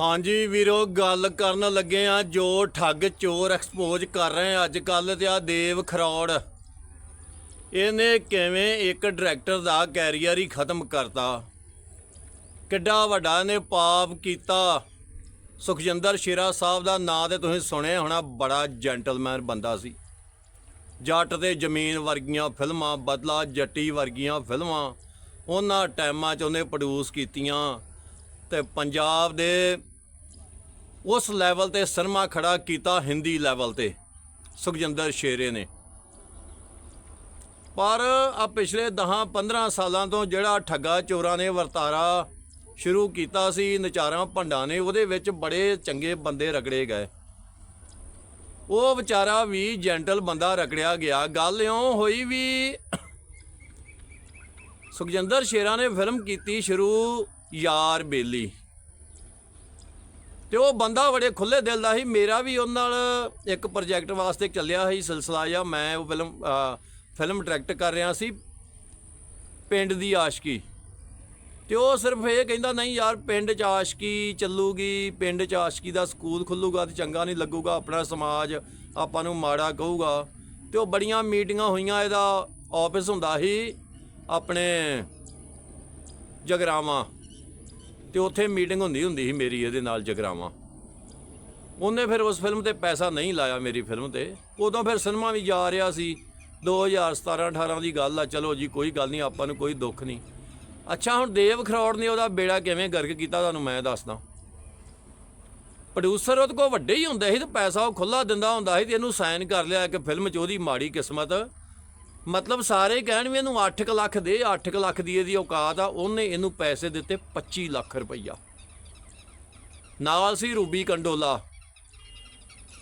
ਹਾਂਜੀ ਵੀਰੋ, ਗੱਲ ਕਰਨ ਲੱਗੇ ਆ ਜੋ ਠੱਗ ਚੋਰ ਐਕਸਪੋਜ਼ ਕਰ ਰਹੇ ਆ ਅੱਜ ਕੱਲ ਤੇ ਆ ਦੇਵ ਖਰੌੜ। ਇਹਨੇ ਕਿਵੇਂ ਇੱਕ ਡਾਇਰੈਕਟਰ ਦਾ ਕੈਰੀਅਰ ਹੀ ਖਤਮ ਕਰਤਾ? ਕਿੱਡਾ ਵੱਡਾ ਨੇ ਪਾਪ ਕੀਤਾ। ਸੁਖਜਿੰਦਰ ਸ਼ੇਰਾ ਸਾਹਿਬ ਦਾ ਨਾਂ ਤੇ ਤੁਸੀਂ ਸੁਣਿਆ ਹੋਣਾ, ਬੜਾ ਜੈਂਟਲਮੈਨ ਬੰਦਾ ਸੀ। ਜੱਟ ਤੇ ਜ਼ਮੀਨ ਵਰਗੀਆਂ ਫਿਲਮਾਂ, ਬਦਲਾ ਜੱਟੀ ਵਰਗੀਆਂ ਫਿਲਮਾਂ, ਉਹਨਾਂ ਟਾਈਮਾਂ 'ਚ ਉਹਨੇ ਪ੍ਰੋਡਿਊਸ ਕੀਤੀਆਂ। ਤੇ ਪੰਜਾਬ ਦੇ ਉਸ ਲੈਵਲ ਤੇ ਸਿਨੇਮਾ ਖੜਾ ਕੀਤਾ ਹਿੰਦੀ ਲੈਵਲ ਤੇ, ਸੁਖਜਿੰਦਰ ਸ਼ੇਰੇ ਨੇ। ਪਰ ਆ ਪਿਛਲੇ 10-15 ਸਾਲਾਂ ਤੋਂ ਜਿਹੜਾ ਠੱਗਾ ਚੋਰਾਂ ਨੇ ਵਰਤਾਰਾ ਸ਼ੁਰੂ ਕੀਤਾ ਸੀ, ਨਚਾਰਾਂ ਭੰਡਾਂ ਨੇ, ਉਹਦੇ ਵਿੱਚ ਬੜੇ ਚੰਗੇ ਬੰਦੇ ਰਗੜੇ ਗਏ। ਉਹ ਵਿਚਾਰਾ ਵੀ ਜੈਂਟਲ ਬੰਦਾ ਰਗੜਿਆ ਗਿਆ। ਗੱਲ ਇਉਂ ਹੋਈ ਵੀ ਸੁਖਜਿੰਦਰ ਸ਼ੇਰਾ ਨੇ ਫਿਲਮ ਕੀਤੀ ਸ਼ੁਰੂ ਯਾਰ ਬੇਲੀ। ਤੇ ਉਹ ਬੰਦਾ ਬੜੇ ਖੁੱਲੇ ਦਿਲ ਦਾ ਸੀ, ਮੇਰਾ ਵੀ ਉਹਨਾਂ ਨਾਲ ਇੱਕ ਪ੍ਰੋਜੈਕਟ ਵਾਸਤੇ ਚੱਲਿਆ ਸੀ ਸਿਲਸਿਲਾ ਜਾਂ ਮੈਂ ਉਹ ਫਿਲਮ ਫਿਲਮ ਡਾਇਰੈਕਟ ਕਰ ਰਿਹਾ ਸੀ ਪਿੰਡ ਦੀ ਆਸ਼ਕੀ। ਤੇ ਉਹ ਸਿਰਫ ਇਹ ਕਹਿੰਦਾ, ਨਹੀਂ ਯਾਰ, ਪਿੰਡ 'ਚ ਆਸ਼ਕੀ ਚੱਲੂਗੀ, ਪਿੰਡ 'ਚ ਆਸ਼ਕੀ ਦਾ ਸਕੂਲ ਖੁੱਲੂਗਾ ਤੇ ਚੰਗਾ ਨਹੀਂ ਲੱਗੂਗਾ, ਆਪਣਾ ਸਮਾਜ ਆਪਾਂ ਨੂੰ ਮਾੜਾ ਕਹੂਗਾ। ਤੇ ਉਹ ਬੜੀਆਂ ਮੀਟਿੰਗਾਂ ਹੋਈਆਂ, ਇਹਦਾ ਆਫਿਸ ਹੁੰਦਾ ਸੀ ਆਪਣੇ ਜਗਰਾਵਾਂ। ਤੇ ਉੱਥੇ ਮੀਟਿੰਗ ਹੁੰਦੀ ਹੁੰਦੀ ਸੀ ਮੇਰੀ ਇਹਦੇ ਨਾਲ ਜਗਰਾਵਾਂ। ਉਹਨੇ ਫਿਰ ਉਸ ਫਿਲਮ ਤੇ ਪੈਸਾ ਨਹੀਂ ਲਾਇਆ ਮੇਰੀ ਫਿਲਮ ਤੇ। ਉਦੋਂ ਫਿਰ ਸਿਨੇਮਾ ਵੀ ਜਾ ਰਿਹਾ ਸੀ। 2017 18 ਦੀ ਗੱਲ ਆ, ਚਲੋ ਜੀ, ਕੋਈ ਗੱਲ ਨਹੀਂ, ਆਪਾਂ ਨੂੰ ਕੋਈ ਦੁੱਖ ਨਹੀਂ। ਅੱਛਾ, ਹੁਣ ਦੇਵ ਖਰੋੜ ਨੇ ਉਹਦਾ ਬੇੜਾ ਕਿਵੇਂ ਗਰਕ ਕੀਤਾ ਤੁਹਾਨੂੰ ਮੈਂ ਦੱਸਦਾ। ਪ੍ਰੋਡਿਊਸਰ ਉਹਦੇ ਕੋਲ ਵੱਡੇ ਹੀ ਹੁੰਦੇ ਸੀ ਤੇ ਪੈਸਾ ਉਹ ਖੁੱਲਾ ਦਿੰਦਾ ਹੁੰਦਾ ਸੀ ਤੇ ਇਹਨੂੰ ਸਾਈਨ ਕਰ ਲਿਆ ਕਿ ਫਿਲਮ 'ਚ, ਉਹਦੀ ਮਾੜੀ ਕਿਸਮਤ। ਮਤਲਬ ਸਾਰੇ ਕਹਿਣ ਵੀ ਇਹਨੂੰ 8 ਲੱਖ ਦੇ 8 ਲੱਖ ਦੀ ਇਹਦੀ ਔਕਾਤ ਆ, ਉਹਨੇ ਇਹਨੂੰ ਪੈਸੇ ਦਿੱਤੇ 25 ਲੱਖ ਰੁਪਈਆ। ਨਾਲ ਸੀ ਰੂਬੀ ਕੰਡੋਲਾ।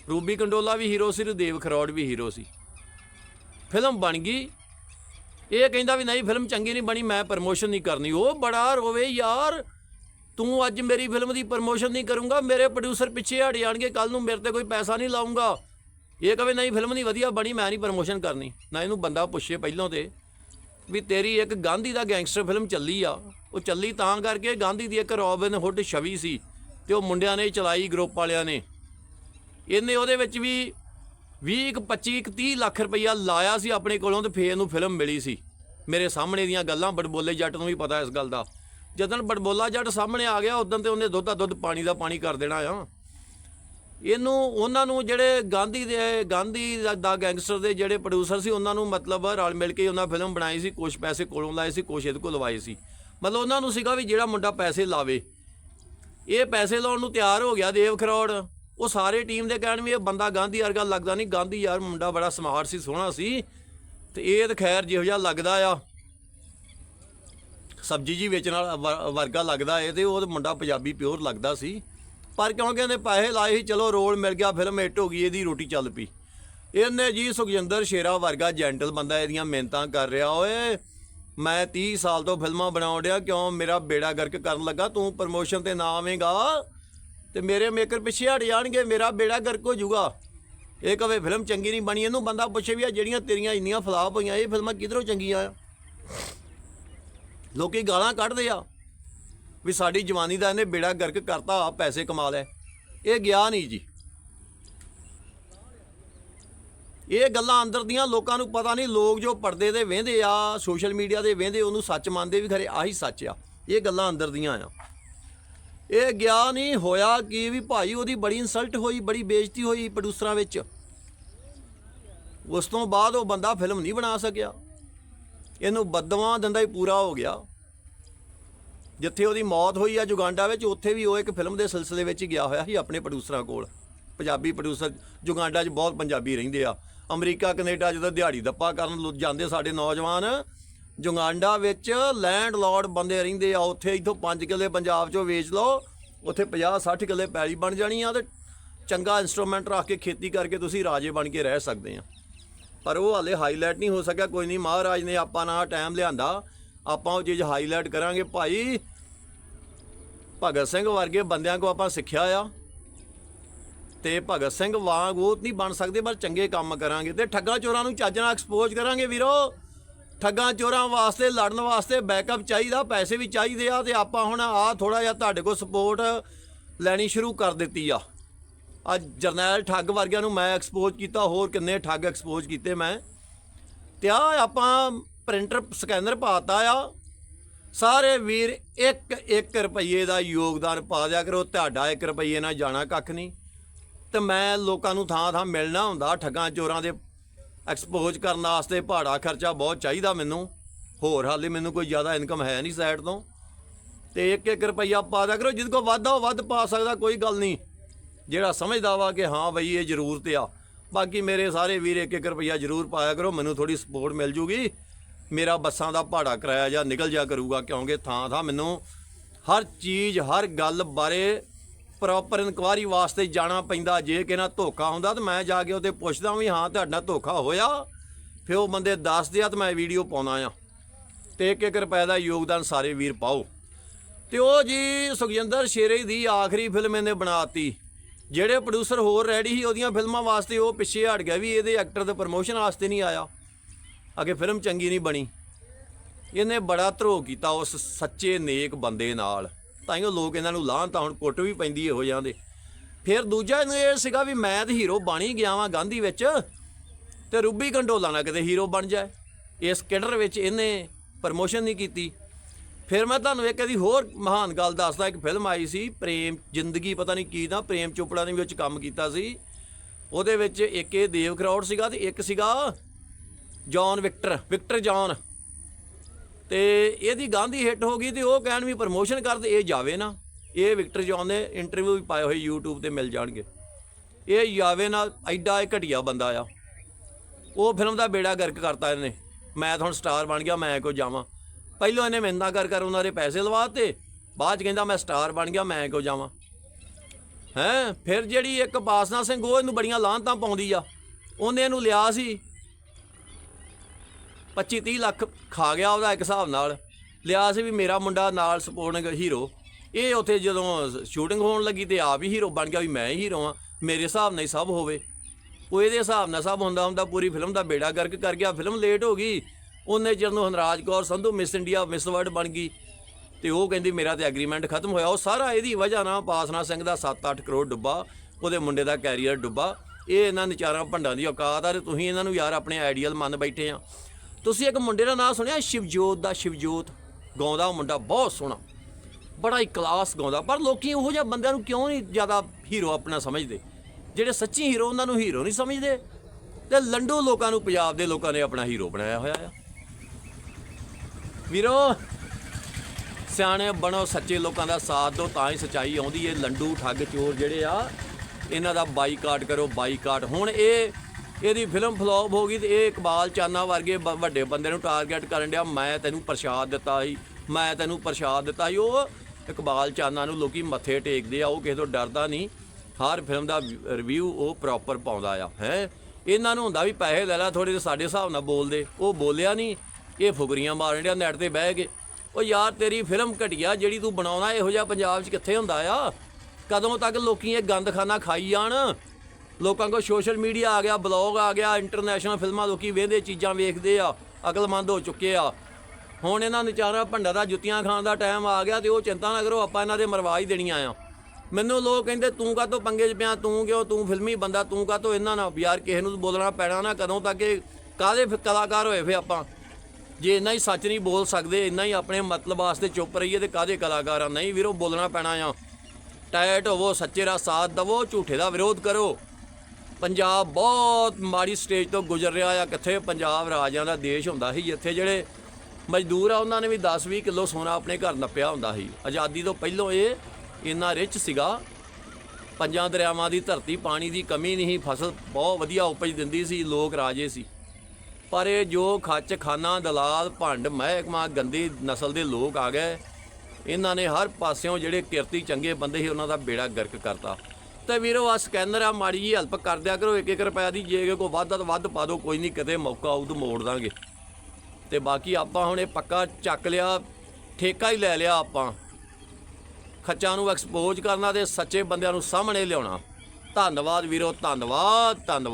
ਰੂਬੀ ਕੰਡੋਲਾ ਵੀ ਹੀਰੋ ਸੀ ਤੇ ਦੇਵ ਖਰੌੜ ਵੀ ਹੀਰੋ ਸੀ। ਫਿਲਮ ਬਣ ਗਈ। ਇਹ ਕਹਿੰਦਾ ਵੀ ਨਹੀਂ, ਫਿਲਮ ਚੰਗੀ ਨਹੀਂ ਬਣੀ, ਮੈਂ ਪ੍ਰਮੋਸ਼ਨ ਨਹੀਂ ਕਰਨੀ। ਉਹ ਬੜਾ ਰੋਵੇ, ਯਾਰ, ਤੂੰ ਅੱਜ ਮੇਰੀ ਫਿਲਮ ਦੀ ਪ੍ਰਮੋਸ਼ਨ ਨਹੀਂ ਕਰੂੰਗਾ, ਮੇਰੇ ਪ੍ਰੋਡਿਊਸਰ ਪਿੱਛੇ ਹਟ ਜਾਣਗੇ ਕੱਲ ਨੂੰ ਮੇਰੇ ਤੇ ਕੋਈ ਪੈਸਾ ਨਹੀਂ ਲਾਉਂਗਾ ਇਹ ਕਵੇ, ਨਹੀਂ, ਫਿਲਮ ਨਹੀਂ ਵਧੀਆ ਬਣੀ, ਮੈਂ ਨਹੀਂ ਪ੍ਰਮੋਸ਼ਨ ਕਰਨੀ। ਨਾ ਇਹਨੂੰ ਬੰਦਾ ਪੁੱਛੇ ਪਹਿਲਾਂ ਤੇ ਵੀ ਤੇਰੀ ਇੱਕ ਗਾਂਧੀ ਦਾ ਗੈਂਗਸਟਰ ਫਿਲਮ ਚੱਲੀ ਆ। ਉਹ ਚੱਲੀ ਤਾਂ ਕਰਕੇ ਗਾਂਧੀ ਦੀ ਇੱਕ ਰੋਬਿਨ ਹੁੱਡ ਛਵੀ ਸੀ ਤੇ ਉਹ ਮੁੰਡਿਆਂ ਨੇ ਚਲਾਈ ਗਰੁੱਪ ਵਾਲਿਆਂ ਨੇ। ਇਹਨੇ ਉਹਦੇ ਵਿੱਚ ਵੀ 20 ਇੱਕ 25 ਇੱਕ 30 ਲੱਖ ਰੁਪਈਆ ਲਾਇਆ ਸੀ ਆਪਣੇ ਕੋਲੋਂ ਤੇ ਫੇਰ ਇਹਨੂੰ ਫਿਲਮ ਮਿਲੀ ਸੀ। ਮੇਰੇ ਸਾਹਮਣੇ ਦੀਆਂ ਗੱਲਾਂ, ਬੜਬੋਲੇ ਜੱਟ ਨੂੰ ਵੀ ਪਤਾ ਇਸ ਗੱਲ ਦਾ। ਜਦੋਂ ਬੜਬੋਲਾ ਜੱਟ ਸਾਹਮਣੇ ਆ ਗਿਆ, ਉਦੋਂ ਤੇ ਉਹਨੇ ਦੁੱਧ ਦਾ ਦੁੱਧ ਪਾਣੀ ਦਾ ਪਾਣੀ ਕਰ ਦੇਣਾ ਆ। ਇਹਨੂੰ ਉਹਨਾਂ ਨੂੰ ਜਿਹੜੇ ਗਾਂਧੀ ਦੇ, ਗਾਂਧੀ ਦਾ- ਗੈਂਗਸਟਰ ਦੇ ਜਿਹੜੇ ਪ੍ਰੋਡਿਊਸਰ ਸੀ, ਉਹਨਾਂ ਨੂੰ ਮਤਲਬ ਰਲ ਮਿਲ ਕੇ ਉਹਨਾਂ ਫਿਲਮ ਬਣਾਈ ਸੀ ਕੁਝ ਪੈਸੇ ਕੋਲੋਂ ਲਾਏ ਸੀ ਕੁਝ ਇਹਦੇ ਕੋਲ ਲਵਾਏ ਸੀ। ਮਤਲਬ ਉਹਨਾਂ ਨੂੰ ਸੀਗਾ ਵੀ ਜਿਹੜਾ ਮੁੰਡਾ ਪੈਸੇ ਲਾਵੇ। ਇਹ ਪੈਸੇ ਲਾਉਣ ਨੂੰ ਤਿਆਰ ਹੋ ਗਿਆ ਦੇਵ ਖਰੋੜ। ਉਹ ਸਾਰੇ ਟੀਮ ਦੇ ਕਹਿਣ ਵੀ ਇਹ ਬੰਦਾ ਗਾਂਧੀ ਵਰਗਾ ਲੱਗਦਾ ਨਹੀਂ। ਗਾਂਧੀ ਯਾਰ ਮੁੰਡਾ ਬੜਾ ਸਮਾਰਟ ਸੀ, ਸੋਹਣਾ ਸੀ। ਤੇ ਇਹ ਤਾਂ ਖੈਰ ਜਿਹੋ ਜਿਹਾ ਲੱਗਦਾ ਆ। ਸਬਜੀ ਜੀ ਵੇਚਣ ਵਾਲਾ ਵ- ਵਰਗਾ ਲੱਗਦਾ ਏ ਤੇ ਉਹ ਮੁੰਡਾ ਪੰਜਾਬੀ ਪਿਓਰ ਲੱਗਦਾ ਸੀ। ਪਰ ਕਿਉਂਕਿ ਇਹਨੇ ਪੈਸੇ ਲਾਏ ਸੀ, ਚਲੋ ਰੋਲ ਮਿਲ ਗਿਆ, ਫਿਲਮ ਹਿੱਟ ਹੋ ਗਈ, ਇਹਦੀ ਰੋਟੀ ਚੱਲ ਪਈ। ਇਹਨੇ ਜੀ ਸੁਖਜਿੰਦਰ ਸ਼ੇਰਾ ਵਰਗਾ ਜੈਂਟਲ ਬੰਦਾ ਇਹਦੀਆਂ ਮਿਹਨਤਾਂ ਕਰ ਰਿਹਾ, ਓਏ, ਮੈਂ 30 ਸਾਲ ਤੋਂ ਫਿਲਮਾਂ ਬਣਾਉਣ ਡਿਆ, ਕਿਉਂ ਮੇਰਾ ਬੇੜਾ ਗਰਕ ਕਰਨ ਲੱਗਾ, ਤੂੰ ਪ੍ਰਮੋਸ਼ਨ ਤੇ ਨਾ ਆਵੇਂਗਾ? ਤੇ ਮੇਰੇ ਮੇਕਰ ਪਿੱਛੇ ਹਟ ਜਾਣਗੇ, ਮੇਰਾ ਬੇੜਾ ਗਰਕ ਹੋ ਜਾਊਗਾ। ਇਹ ਕਵੇ ਫਿਲਮ ਚੰਗੀ ਨਹੀਂ ਬਣੀ, ਇਹਨੂੰ ਬੰਦਾ ਪੁੱਛੇ ਵੀ ਆ, ਜਿਹੜੀਆਂ ਤੇਰੀਆਂ ਇੰਨੀਆਂ ਫਲਾਪ ਹੋਈਆਂ, ਇਹ ਫਿਲਮਾਂ ਕਿਧਰੋਂ ਚੰਗੀਆਂ ਆ? ਲੋਕੀ ਗਾਲਾਂ ਕੱਢਦੇ ਆ। ਵੀ ਸਾਡੀ ਜਵਾਨੀ ਦਾ ਇਹਨੇ ਬੇੜਾ ਗਰਕ ਕਰਤਾ ਆ ਪੈਸੇ ਕਮਾ ਲੈ। ਇਹ ਗਿਆ ਨਹੀਂ ਜੀ। ਇਹ ਗੱਲਾਂ ਅੰਦਰ ਦੀਆਂ ਲੋਕਾਂ ਨੂੰ ਪਤਾ ਨਹੀਂ, ਲੋਕ ਜੋ ਪਰਦੇ ਦੇ ਵਹਿੰਦੇ ਆ, ਸੋਸ਼ਲ ਮੀਡੀਆ ਦੇ ਵਹਿੰਦੇ, ਉਹਨੂੰ ਸੱਚ ਮੰਨਦੇ ਵੀ ਖਰੇ ਆਹੀ ਸੱਚ ਆ। ਇਹ ਗੱਲਾਂ ਅੰਦਰ ਦੀਆਂ ਆ। ਇਹ ਗਿਆ ਨਹੀਂ, ਹੋਇਆ ਕਿ ਵੀ ਭਾਈ ਉਹਦੀ ਬੜੀ ਇਨਸਲਟ ਹੋਈ, ਬੜੀ ਬੇਇੱਜ਼ਤੀ ਹੋਈ ਪ੍ਰੋਡਿਊਸਰਾਂ ਵਿੱਚ। ਉਸ ਤੋਂ ਬਾਅਦ ਉਹ ਬੰਦਾ ਫਿਲਮ ਨਹੀਂ ਬਣਾ ਸਕਿਆ। ਇਹਨੂੰ ਬਦਦੁਆ ਦਿੰਦਾ ਹੀ ਪੂਰਾ ਹੋ ਗਿਆ। ਜਿੱਥੇ ਉਹਦੀ ਮੌਤ ਹੋਈ ਆ ਜੁਗਾਂਡਾ ਵਿੱਚ, ਉੱਥੇ ਵੀ ਉਹ ਇੱਕ ਫਿਲਮ ਦੇ ਸਿਲਸਿਲੇ ਵਿੱਚ ਹੀ ਗਿਆ ਹੋਇਆ ਸੀ ਆਪਣੇ ਪ੍ਰੋਡਿਊਸਰਾਂ ਕੋਲ। ਪੰਜਾਬੀ ਪ੍ਰੋਡਿਊਸਰ ਜੁਗਾਂਡਾ 'ਚ ਬਹੁਤ ਪੰਜਾਬੀ ਰਹਿੰਦੇ ਆ। ਅਮਰੀਕਾ, ਕੈਨੇਡਾ ਜਦੋਂ ਦਿਹਾੜੀ ਦੱਪਾ ਕਰਨ ਲੁ- ਜਾਂਦੇ ਸਾਡੇ ਨੌਜਵਾਨ, ਜੁਗਾਂਡਾ ਵਿੱਚ ਲੈਂਡ ਲਾਰਡ ਬੰਦੇ ਰਹਿੰਦੇ ਆ। ਉੱਥੇ ਇਥੋਂ 5 ਕਿੱਲੇ ਪੰਜਾਬ 'ਚੋਂ ਵੇਚ ਲਓ, ਉੱਥੇ 50 60 ਕਿੱਲੇ ਪੈਲੀ ਬਣ ਜਾਣੀ ਆ ਤੇ ਚੰਗਾ ਇਨਸਟਰੂਮੈਂਟ ਰੱਖ ਕੇ ਖੇਤੀ ਕਰਕੇ ਤੁਸੀਂ ਰਾਜੇ ਬਣ ਕੇ ਰਹਿ ਸਕਦੇ ਆ। ਪਰ ਉਹ ਹਾਲੇ ਹਾਈਲਾਈਟ ਨਹੀਂ ਹੋ ਸਕਿਆ, ਕੋਈ ਨਹੀਂ ਮਹਾਰਾਜ ਨੇ ਆਪਾਂ ਨਾਲ ਟਾਈਮ ਲਿਆਂਦਾ। ਆਪਾਂ ਉਹ ਚੀਜ਼ ਹਾਈਲਾਈਟ ਕਰਾਂਗੇ ਭਾਈ। ਭਗਤ ਸਿੰਘ ਵਰਗੇ ਬੰਦਿਆਂ ਕੋ ਆਪਾਂ ਸਿੱਖਿਆ ਆ। ਤੇ ਭਗਤ ਸਿੰਘ ਵਾਂਗ ਉਹ ਨਹੀਂ ਬਣ ਸਕਦੇ, ਪਰ ਚੰਗੇ ਕੰਮ ਕਰਾਂਗੇ। ਤੇ ਠੱਗਾ ਚੋਰਾਂ ਨੂੰ ਚੱਜ ਨਾਲ ਐਕਸਪੋਜ਼ ਕਰਾਂਗੇ ਵੀਰੋ। ਠੱਗਾ ਚੋਰਾਂ ਵਾਸਤੇ, ਲੜਨ ਵਾਸਤੇ ਬੈਕਅਪ ਚਾਹੀਦਾ, ਪੈਸੇ ਵੀ ਚਾਹੀਦੇ ਆ। ਤੇ ਆਪਾਂ ਹੁਣ ਆ ਥੋੜਾ ਜਿਹਾ ਤੁਹਾਡੇ ਕੋਲ ਸਪੋਰਟ ਲੈਣੀ ਸ਼ੁਰੂ ਕਰ ਦਿੱਤੀ ਆ। ਅੱਜ ਜਰਨੈਲ ਠੱਗ ਵਰਗਿਆਂ ਨੂੰ ਮੈਂ ਐਕਸਪੋਜ਼ ਕੀਤਾ, ਹੋਰ ਕਿੰਨੇ ਠੱਗ ਐਕਸਪੋਜ਼ ਕੀਤੇ ਮੈਂ। ਤੇ ਆ ਆਪਾਂ ਪ੍ਰਿੰਟਰ ਸਕੈਨਰ ਪਾਤਾ ਆ। ਸਾਰੇ ਵੀਰ 1 1 ਰੁਪਏ ਦਾ ਯੋਗਦਾਨ ਪਾ ਦਿਆ ਕਰੋ, ਤੁਹਾਡਾ 1 ਰੁਪਏ ਨਾਲ ਜਾਣਾ ਕੱਖ ਨਹੀਂ। ਤੇ ਮੈਂ ਲੋਕਾਂ ਨੂੰ ਥਾਂ ਥਾਂ ਮਿਲਣਾ ਹੁੰਦਾ, ਠੱਗਾਂ ਚੋਰਾਂ ਦੇ ਐਕਸਪੋਜ਼ ਕਰਨ ਵਾਸਤੇ ਭਾੜਾ ਖਰਚਾ ਬਹੁਤ ਚਾਹੀਦਾ ਮੈਨੂੰ। ਹੋਰ ਹਾਲੇ ਮੈਨੂੰ ਕੋਈ ਜ਼ਿਆਦਾ ਇਨਕਮ ਹੈ ਨਹੀਂ ਸਾਈਡ ਤੋਂ। ਤੇ 1-1 ਰੁਪਈਆ ਪਾ ਦਿਆ ਕਰੋ ਜਿਹਦੇ ਕੋ ਵੱਧ ਆ ਵੱਧ ਪਾ ਸਕਦਾ, ਕੋਈ ਗੱਲ ਨਹੀਂ। ਜਿਹੜਾ ਸਮਝਦਾ ਵਾ ਕਿ ਹਾਂ ਬਈ ਇਹ ਜ਼ਰੂਰਤ ਆ। ਬਾਕੀ ਮੇਰੇ ਸਾਰੇ ਵੀਰ 1-1 ਰੁਪਈਆ ਜ਼ਰੂਰ ਪਾਇਆ ਕਰੋ, ਮੈਨੂੰ ਥੋੜੀ ਸਪੋਰਟ ਮਿਲ ਜੂਗੀ। ਮੇਰਾ ਬੱਸਾਂ ਦਾ ਭਾੜਾ ਕਿਰਾਇਆ ਜਾਂ ਨਿਕਲ ਜਾ ਕਰੂਗਾ, ਕਿਉਂਕਿ ਥਾਂ ਥਾਂ ਮੈਨੂੰ ਹਰ ਚੀਜ਼, ਹਰ ਗੱਲ ਬਾਰੇ ਪ੍ਰੋਪਰ ਇਨਕੁਆਰੀ ਵਾਸਤੇ ਜਾਣਾ ਪੈਂਦਾ। ਜੇ ਕਿ ਨਾ ਧੋਖਾ ਹੁੰਦਾ ਤਾਂ ਮੈਂ ਜਾ ਕੇ ਉਹਦੇ ਪੁੱਛਦਾ ਵੀ, ਹਾਂ, ਤੁਹਾਡਾ ਧੋਖਾ ਹੋਇਆ? ਫਿਰ ਉਹ ਬੰਦੇ ਦੱਸਦੇ ਆ ਤਾਂ ਮੈਂ ਵੀਡੀਓ ਪਾਉਣਾ ਆ। ਤੇ 1-1 ਰੁਪਏ ਦਾ ਯੋਗਦਾਨ ਸਾਰੇ ਵੀਰ ਪਾਓ। ਤੇ ਉਹ ਜੀ ਸੁਖਜਿੰਦਰ ਸ਼ੇਰੇ ਦੀ ਆਖਰੀ ਫਿਲਮ ਇਹਨੇ ਬਣਾਤੀ। ਜਿਹੜੇ ਪ੍ਰੋਡਿਊਸਰ ਹੋਰ ਰੈਡੀ ਸੀ ਉਹਦੀਆਂ ਫਿਲਮਾਂ ਵਾਸਤੇ ਉਹ ਪਿੱਛੇ ਹਟ ਗਿਆ ਵੀ ਇਹਦੇ ਐਕਟਰ ਦੇ ਪ੍ਰਮੋਸ਼ਨ ਵਾਸਤੇ ਨਹੀਂ ਆਇਆ। ਅੱਗੇ ਫਿਲਮ ਚੰਗੀ ਨਹੀਂ ਬਣੀ। ਇਹਨੇ ਬੜਾ ਧਰੋ ਕੀਤਾ ਉਸ ਸੱਚੇ ਨੇਕ ਬੰਦੇ ਨਾਲ। ਤਾਂ ਹੀ ਉਹ ਲੋਕ ਇਹਨਾਂ ਨੂੰ ਲਾਹਨ ਤਾਂ ਹੁਣ ਕੁੱਟ ਵੀ ਪੈਂਦੀ ਇਹੋ ਜਿਹਾਂ ਦੇ। ਫਿਰ ਦੂਜਾ ਇਹਨੂੰ ਇਹ ਸੀਗਾ ਵੀ ਮੈਂ ਤੇ ਹੀਰੋ ਬਣ ਹੀ ਗਿਆ ਵਾਂ ਗਾਂਧੀ ਵਿੱਚ, ਤੇ ਰੂਬੀ ਕੰਡੋਲਾ ਨਾ ਕਿਤੇ ਹੀਰੋ ਬਣ ਜਾਏ। ਇਸ ਕਿਡਰ ਵਿੱਚ ਇਹਨੇ ਪ੍ਰਮੋਸ਼ਨ ਨਹੀਂ ਕੀਤੀ। ਫਿਰ ਮੈਂ ਤੁਹਾਨੂੰ ਇੱਕ ਇਹਦੀ ਹੋਰ ਮਹਾਨ ਗੱਲ ਦੱਸਦਾ, ਇੱਕ ਫਿਲਮ ਆਈ ਸੀ ਪ੍ਰੇਮ ਜ਼ਿੰਦਗੀ, ਪਤਾ ਨਹੀਂ ਕੀ ਨਾ ਪ੍ਰੇਮ ਚੋਪੜਾ ਨੇ ਵਿੱਚ ਕੰਮ ਕੀਤਾ ਸੀ। ਉਹਦੇ ਵਿੱਚ ਇੱਕ ਇਹ ਦੇਵ ਕਰੌੜ ਸੀਗਾ ਤੇ ਇੱਕ ਸੀਗਾ ਜੌਨ ਵਿਕਟਰ ਵਿਕਟਰ ਜੌਨ ਤੇ ਇਹਦੀ ਗਾਂਧੀ ਹਿੱਟ ਹੋ ਗਈ ਤੇ ਉਹ ਕਹਿਣ ਵੀ ਪ੍ਰਮੋਸ਼ਨ ਕਰਦੇ ਇਹ ਜਾਵੇ ਨਾ। ਇਹ ਵਿਕਟਰ ਜੌਨ ਨੇ ਇੰਟਰਵਿਊ ਵੀ ਪਾਏ ਹੋਏ YouTube ਤੇ ਮਿਲ ਜਾਣਗੇ। ਇਹ ਜਾਵੇ ਨਾ, ਐਡਾ ਇਹ ਘਟੀਆ ਬੰਦਾ ਆ। ਉਹ ਫਿਲਮ ਦਾ ਬੇੜਾ ਗਰਕ ਕਰਤਾ ਇਹਨੇ। ਮੈਂ ਤਾਂ ਹੁਣ ਸਟਾਰ ਬਣ ਗਿਆ, ਮੈਂ ਕਿਉਂ ਜਾਵਾਂ? ਪਹਿਲਾਂ ਇਹਨੇ ਮਿਹਨਤਾਂ ਕਰ ਕਰ ਉਹਨਾਂ ਦੇ ਪੈਸੇ ਲਵਾਤੇ, ਬਾਅਦ ਚ ਕਹਿੰਦਾ ਮੈਂ ਸਟਾਰ ਬਣ ਗਿਆ, ਮੈਂ ਕਿਉਂ ਜਾਵਾਂ? ਹੈਂ? ਫਿਰ ਜਿਹੜੀ ਇੱਕ ਬਾਸਨਾ ਸਿੰਘ, ਉਹ ਇਹਨੂੰ ਬੜੀਆਂ ਲਾਹਨਤਾਂ ਪਾਉਂਦੀ ਆ। ਉਹਨੇ ਇਹਨੂੰ ਲਿਆ ਸੀ 25 30 ਲੱਖ ਖਾ ਗਿਆ ਉਹਦਾ ਇੱਕ ਹਿਸਾਬ ਨਾਲ। ਲਿਆ ਸੀ ਵੀ ਮੇਰਾ ਮੁੰਡਾ ਨਾਲ ਸਪੋਰਟਿੰਗ ਹੀਰੋ ਇਹ ਉੱਥੇ ਜਦੋਂ ਸ਼ੂਟਿੰਗ ਹੋਣ ਲੱਗੀ ਤੇ ਆਪ ਹੀ ਹੀਰੋ ਬਣ ਗਿਆ ਵੀ ਮੈਂ ਹੀ ਹੀਰੋ ਆ ਮੇਰੇ ਹਿਸਾਬ ਨਾਲ ਹੀ ਸਭ ਹੋਵੇ। ਉਹ ਇਹਦੇ ਹਿਸਾਬ ਨਾਲ ਸਭ ਹੁੰਦਾ ਹੁੰਦਾ ਪੂਰੀ ਫਿਲਮ ਦਾ ਬੇੜਾ ਗਰਕ ਕਰ ਗਿਆ। ਫਿਲਮ ਲੇਟ ਹੋ ਗਈ। ਉਹਨੇ ਜਦੋਂ ਹਨਰਾਜ Kaur, Sandhu miss India miss world ਬਣ ਗਈ। ਤੇ ਉਹ ਕਹਿੰਦੀ ਮੇਰਾ ਤੇ ਐਗਰੀਮੈਂਟ ਖਤਮ ਹੋਇਆ। ਉਹ ਸਾਰਾ ਇਹਦੀ ਵਜ੍ਹਾ ਨਾਲ ਪਾਸਨਾ ਸਿੰਘ ਦਾ 7-8 ਕਰੋੜ ਡੁੱਬਾ। ਉਹਦੇ ਮੁੰਡੇ ਦਾ ਕੈਰੀਅਰ ਡੁੱਬਾ। ਇਹ ਇਹਨਾਂ ਨਿਚਾਰਾਂ ਭੰਡਾਂ ਦੀ ਔਕਾਤ ਆ ਤੇ ਤੁਸੀਂ ਇਹਨਾਂ ਨੂੰ ਯਾਰ ਆਪਣੇ ਆਈਡੀਅਲ ਮੰਨ ਬੈਠੇ ਆ। ਤੁਸੀਂ ਇੱਕ ਮੁੰਡੇ ਦਾ ਨਾਮ ਸੁਣਿਆ? ਸ਼ਿਵਜੋਤ ਦਾ ਸ਼ਿਵਜੋਤ। ਗਾਉਂਦਾ ਉਹ ਮੁੰਡਾ ਬਹੁਤ ਸੋਹਣਾ। ਬੜਾ ਹੀ ਕਲਾਸ ਗਾਉਂਦਾ। ਪਰ ਲੋਕੀ ਉਹੋ ਜਿਹਾ ਬੰਦਿਆਂ ਨੂੰ ਕਿਉਂ ਨਹੀਂ ਜ਼ਿਆਦਾ ਹੀਰੋ ਆਪਣਾ ਸਮਝਦੇ? ਜਿਹੜੇ ਸੱਚੀ ਹੀਰੋ ਉਹਨਾਂ ਨੂੰ ਹੀਰੋ ਨਹੀਂ ਸਮਝਦੇ। ਤੇ ਲੰਡੂ ਲੋਕਾਂ ਨੂੰ, ਪੰਜਾਬ ਦੇ ਲੋਕਾਂ ਨੇ ਆਪਣਾ ਹੀਰੋ ਬਣਾਇਆ ਹੋਇਆ ਆ। ਵੀਰੋ, ਸਿਆਣੇ ਬਣੋ, ਸੱਚੇ ਲੋਕਾਂ ਦਾ ਸਾਥ ਦਿਓ, ਤਾਂ ਹੀ ਸਚਾਈ ਆਉਂਦੀ ਏ। ਲੰਡੂ ਠੱਗ ਚੋਰ ਜਿਹੜੇ ਆ, ਇਹਨਾਂ ਦਾ ਬਾਈਕਾਟ ਕਰੋ, ਬਾਈਕਾਟ। ਹੁਣ ਇਹ ਇਹਦੀ ਫਿਲਮ ਫਲॉप ਹੋ ਗਈ ਤੇ ਇਹ ਇਕਬਾਲ ਚਾਨਾ ਵਰਗੇ ਵੱਡੇ ਬੰਦੇ ਨੂੰ ਟਾਰਗੇਟ ਕਰਨ ਡਿਆ। ਮੈਂ ਤੈਨੂੰ ਪ੍ਰਸ਼ਾਦ ਦਿੱਤਾ ਸੀ। ਮੈਂ ਤੈਨੂੰ ਪ੍ਰਸ਼ਾਦ ਦਿੱਤਾ ਸੀ। ਉਹ ਇਕਬਾਲ ਚਾਨਾ ਨੂੰ ਲੋਕੀ ਮੱਥੇ ਟੇਕਦੇ ਆ। ਉਹ ਕਿਸੇ ਤੋਂ ਡਰਦਾ ਨਹੀਂ। ਹਰ ਫਿਲਮ ਦਾ ਰਿਵਿਊ ਉਹ ਪ੍ਰੋਪਰ ਪਾਉਂਦਾ ਆ। ਹੈ? ਇਹਨਾਂ ਨੂੰ ਹੁੰਦਾ ਵੀ ਪੈਸੇ ਲੈ ਲੈ ਥੋੜੇ ਤੇ ਸਾਡੇ ਹਿਸਾਬ ਨਾਲ ਬੋਲਦੇ। ਉਹ ਬੋਲਿਆ ਨਹੀਂ। ਇਹ ਫੁਗਰੀਆਂ ਮਾਰਨ ਡਿਆ ਨੈਟ ਤੇ ਬਹਿ ਕੇ। ਉਹ ਯਾਰ, ਤੇਰੀ ਫਿਲਮ ਘਟਿਆ ਜਿਹੜੀ ਤੂੰ ਬਣਾਉਣਾ, ਇਹੋ ਜਿਹਾ ਪੰਜਾਬ 'ਚ ਕਿੱਥੇ ਹੁੰਦਾ ਆ? ਕਦੋਂ ਤੱਕ ਲੋਕੀ ਇਹ ਗੰਦਖਾਨਾ ਖਾਈ ਜਾਣ? ਲੋਕਾਂ ਕੋਲ ਸੋਸ਼ਲ ਮੀਡੀਆ ਆ ਗਿਆ, ਬਲੌਗ ਆ ਗਿਆ, ਇੰਟਰਨੈਸ਼ਨਲ ਫਿਲਮਾਂ ਲੋਕੀ ਵੇਖਦੇ, ਚੀਜ਼ਾਂ ਵੇਖਦੇ ਆ ਅਕਲਮੰਦ ਹੋ ਚੁੱਕੇ ਆ। ਹੁਣ ਇਹਨਾਂ ਨਿਚਾਰਾ ਭੰਡਾ ਦਾ ਜੁੱਤੀਆਂ ਖਾਣ ਦਾ ਟਾਈਮ ਆ ਗਿਆ ਤੇ ਉਹ ਚਿੰਤਾ ਨਾ ਕਰੋ, ਆਪਾਂ ਇਹਨਾਂ ਦੇ ਮਰਵਾ ਹੀ ਦੇਣੀਆਂ ਆ। ਮੈਨੂੰ ਲੋਕ ਕਹਿੰਦੇ, ਤੂੰ ਕਾਹਤੋਂ ਪੰਗੇ 'ਚ ਪਿਆ? ਤੂੰ ਕਿਉਂ? ਤੂੰ ਫਿਲਮੀ ਬੰਦਾ, ਤੂੰ ਕਾਹਤੋਂ ਇਹਨਾਂ ਨਾਲ? ਯਾਰ ਕਿਸੇ ਨੂੰ ਬੋਲਣਾ ਪੈਣਾ ਨਾ, ਕਦੋਂ ਤੱਕ ਇਹ ਕਾਹਦੇ ਫਿਰ ਕਲਾਕਾਰ ਹੋਏ ਫੇ ਆਪਾਂ? ਜੇ ਇੰਨਾ ਹੀ ਸੱਚ ਨਹੀਂ ਬੋਲ ਸਕਦੇ, ਇੰਨਾ ਹੀ ਆਪਣੇ ਮਤਲਬ ਵਾਸਤੇ ਚੁੱਪ ਰਹੀਏ ਤੇ ਕਾਹਦੇ ਕਲਾਕਾਰ ਆ? ਨਹੀਂ ਵੀਰੋ, ਬੋਲਣਾ ਪੈਣਾ ਆ। ਟਾਇਟ ਹੋਵੋ, ਸੱਚੇ ਦਾ ਸਾਥ ਦਵੋ, ਝੂਠੇ ਦਾ ਵਿਰੋਧ ਕਰੋ। ਪੰਜਾਬ ਬਹੁਤ ਮਾੜੀ ਸਟੇਜ ਤੋਂ ਗੁਜ਼ਰ ਰਿਹਾ ਆ, ਕਿੱਥੇ ਪੰਜਾਬ ਰਾਜਿਆਂ ਦਾ ਦੇਸ਼ ਹੁੰਦਾ ਸੀ, ਜਿੱਥੇ ਜਿਹੜੇ ਮਜ਼ਦੂਰ ਆ, ਉਹਨਾਂ ਨੇ ਵੀ 10-20 ਕਿਲੋ ਸੋਨਾ ਆਪਣੇ ਘਰ ਨੱਪਿਆ ਹੁੰਦਾ ਸੀ। ਆਜ਼ਾਦੀ ਤੋਂ ਪਹਿਲਾਂ ਇਹ ਇੰਨਾ ਰਿਚ ਸੀਗਾ। ਪੰਜਾਂ ਦਰਿਆਵਾਂ ਦੀ ਧਰਤੀ, ਪਾਣੀ ਦੀ ਕਮੀ ਨਹੀਂ ਫਸਲ ਬਹੁਤ ਵਧੀਆ ਉਪਜ ਦਿੰਦੀ ਸੀ, ਲੋਕ ਰਾਜੇ ਸੀ। ਪਰ ਇਹ ਜੋ ਖੱਚ ਖਾਨਾ ਦਲਾਲ, ਭੰਡ, ਮਹਿਕਮਾ, ਗੰਦੀ ਨਸਲ ਦੇ ਲੋਕ ਆ ਗਏ, ਇਹਨਾਂ ਨੇ ਹਰ ਪਾਸਿਓਂ ਜਿਹੜੇ ਕਿਰਤੀ ਚੰਗੇ ਬੰਦੇ ਸੀ, ਉਹਨਾਂ ਦਾ ਬੇੜਾ ਗਰਕ ਕਰਤਾ। ਤੇ ਵੀਰੋ ਆ ਸਕੈਨਰ ਆ, ਮਾੜੀ ਜੀ ਹੈਲਪ ਕਰ ਦਿਆ ਕਰੋ ਇੱਕ ਇੱਕ ਰੁਪਿਆ ਦੀ, ਜੇ ਕੋਈ ਵੱਧ ਤਾਂ ਵੱਧ ਪਾ ਦਿਓ, ਕੋਈ ਨਹੀਂ ਕਿਤੇ ਮੌਕਾ ਆਊ ਤਾਂ ਮੋੜ ਦਾਂਗੇ। ਤੇ ਬਾਕੀ ਆਪਾਂ ਹੁਣ ਇਹ ਪੱਕਾ ਚੱਕ ਲਿਆ, ਠੇਕਾ ਹੀ ਲੈ ਲਿਆ ਆਪਾਂ। ਖੱਚਾਂ ਨੂੰ ਐਕਸਪੋਜ਼ ਕਰਨਾ ਤੇ ਸੱਚੇ ਬੰਦਿਆਂ ਨੂੰ ਸਾਹਮਣੇ ਲਿਆਉਣਾ। ਧੰਨਵਾਦ ਵੀਰੋ, ਧੰਨਵਾਦ ਧੰਨਵਾਦ।